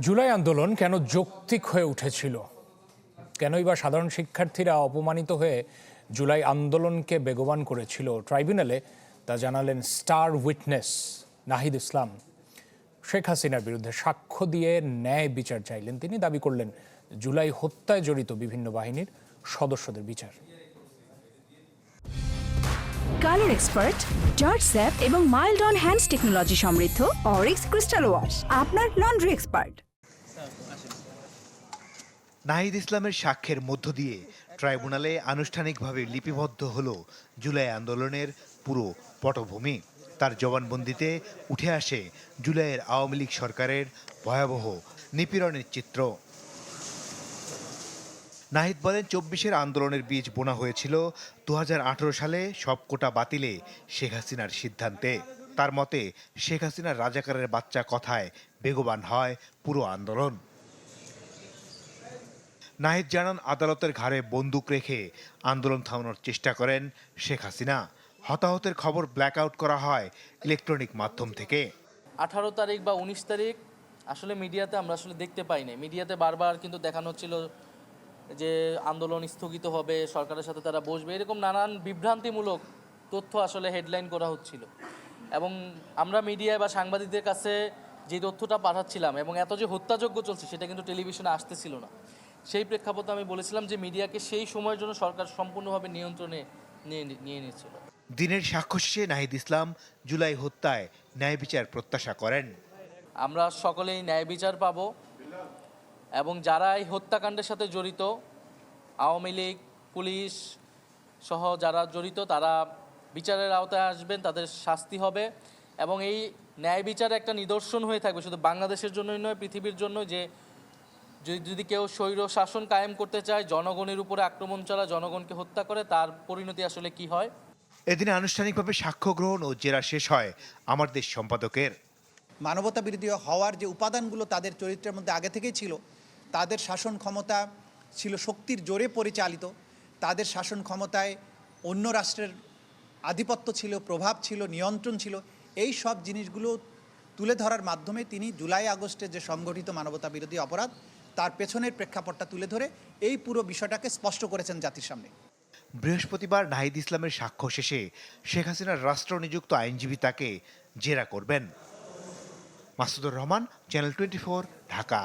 জুলাই আন্দোলন কেন যৌক্তিক হয়ে উঠেছিল? কেনই বা সাধারণ শিক্ষার্থীরা অপমানিত হয়ে জুলাই আন্দোলনকে বেগবান করেছিল? ট্রাইব্যুনালে তা জানালেন স্টার উইটনেস নাহিদ ইসলাম। শেখ হাসিনার বিরুদ্ধে সাক্ষ্য দিয়ে ন্যায় বিচার চাইলেন তিনি। দাবি করলেন, জুলাই হত্যায় জড়িত বিভিন্ন বাহিনীর সদস্যদের বিচার। কালার এক্সপার্ট জর্জ স্যাপ এবং মাইল্ড অন হ্যান্ডস টেকনোলজি সমৃদ্ধ অরিক্স ক্রিস্টাল ওয়াশ, আপনার লন্ড্রি এক্সপার্ট। নাহিদ ইসলামের সাক্ষ্যের মধ্য দিয়ে ট্রাইব্যুনালে আনুষ্ঠানিকভাবে লিপিবদ্ধ হল জুলাই আন্দোলনের পুরো পটভূমি। তার জবানবন্দিতে উঠে আসে জুলাইয়ের আওয়ামী লীগ সরকারের ভয়াবহ নিপীড়নের চিত্র। নাহিদ বলেন, চব্বিশের আন্দোলনের বীজ বোনা হয়েছিল। দু হাজার আঠারো সালে সব কোটা বাতিলে শেখ হাসিনার সিদ্ধান্তে। তার মতে, শেখ হাসিনার রাজাকারের বাচ্চা কথায় বেগবান হয় পুরো আন্দোলন। নাহিদ জানান, আদালতের ঘাড়ে বন্দুক রেখে আন্দোলন থামানোর চেষ্টা করেন শেখ হাসিনা। হতাহতের খবর ব্ল্যাক আউট করা হয় ইলেকট্রনিক মাধ্যম থেকে। আঠারো তারিখ বা উনিশ তারিখ, আসলে মিডিয়াতে আমরা আসলে দেখতে পাই নাই। মিডিয়াতে বারবার কিন্তু দেখানো হচ্ছিল যে আন্দোলন স্থগিত হবে সরকারের সাথে তারা বসবে এরকম নানান বিভ্রান্তিমূলক তথ্য আসলে হেডলাইন করা হচ্ছিল। এবং আমরা মিডিয়ায় বা সাংবাদিকদের কাছে যে তথ্যটা পাঠাচ্ছিলাম এবং এত যে হত্যাযোগ্য চলছে সেটা কিন্তু টেলিভিশনে আসতেছিল না। সেই প্রেক্ষাপটে আমি বলেছিলাম যে মিডিয়াকে সেই সময়ের জন্য সরকার সম্পূর্ণভাবে নিয়ন্ত্রণে নিয়ে নিয়ে নিচ্ছিল দিনের সাক্ষ্য শেষে নাহিদ ইসলাম জুলাই হত্যায় ন্যায় বিচার প্রত্যাশা করেন। আমরা সকলেই ন্যায় বিচার পাব এবং যারা এই হত্যাকাণ্ডের সাথে জড়িত আওয়ামী লীগ পুলিশ সহ যারা জড়িত তারা বিচারের আওতায় আসবেন তাদের শাস্তি হবে। এবং এই ন্যায় বিচার একটা নিদর্শন হয়ে থাকবে শুধু বাংলাদেশের জন্যই নয় পৃথিবীর জন্য যে যদি যদি কেউ স্বৈর শাসন কায়েম করতে চায় জনগণের উপরে আক্রমণ চালা জনগণকে হত্যা করে তার পরিণতি আসলে কি হয়? এদিনে আনুষ্ঠানিকভাবে সাক্ষ্য গ্রহণ ও জেরা শেষ হয় আমার দেশ সম্পাদকের। মানবতা বিরোধী হওয়ার যে উপাদানগুলো তাদের চরিত্রের মধ্যে আগে থেকেই ছিল তাদের শাসন ক্ষমতা ছিল শক্তির জোরে পরিচালিত। তাদের শাসন ক্ষমতায় অন্য রাষ্ট্রের আধিপত্য ছিল, প্রভাব ছিল, নিয়ন্ত্রণ ছিল। এই সব জিনিসগুলো তুলে ধরার মাধ্যমে তিনি জুলাই আগস্টে যে সংগঠিত মানবতা বিরোধী অপরাধ, তার পেছনের প্রেক্ষাপটটা তুলে ধরে এই পুরো বিষয়টাকে স্পষ্ট করেছেন জাতির সামনে। বৃহস্পতিবার নাহিদ ইসলামের সাক্ষ্য শেষে শেখ হাসিনার রাষ্ট্র নিযুক্ত আইনজীবী তাকে জেরা করবেন। Masudur Rahman, channel twenty Dhaka.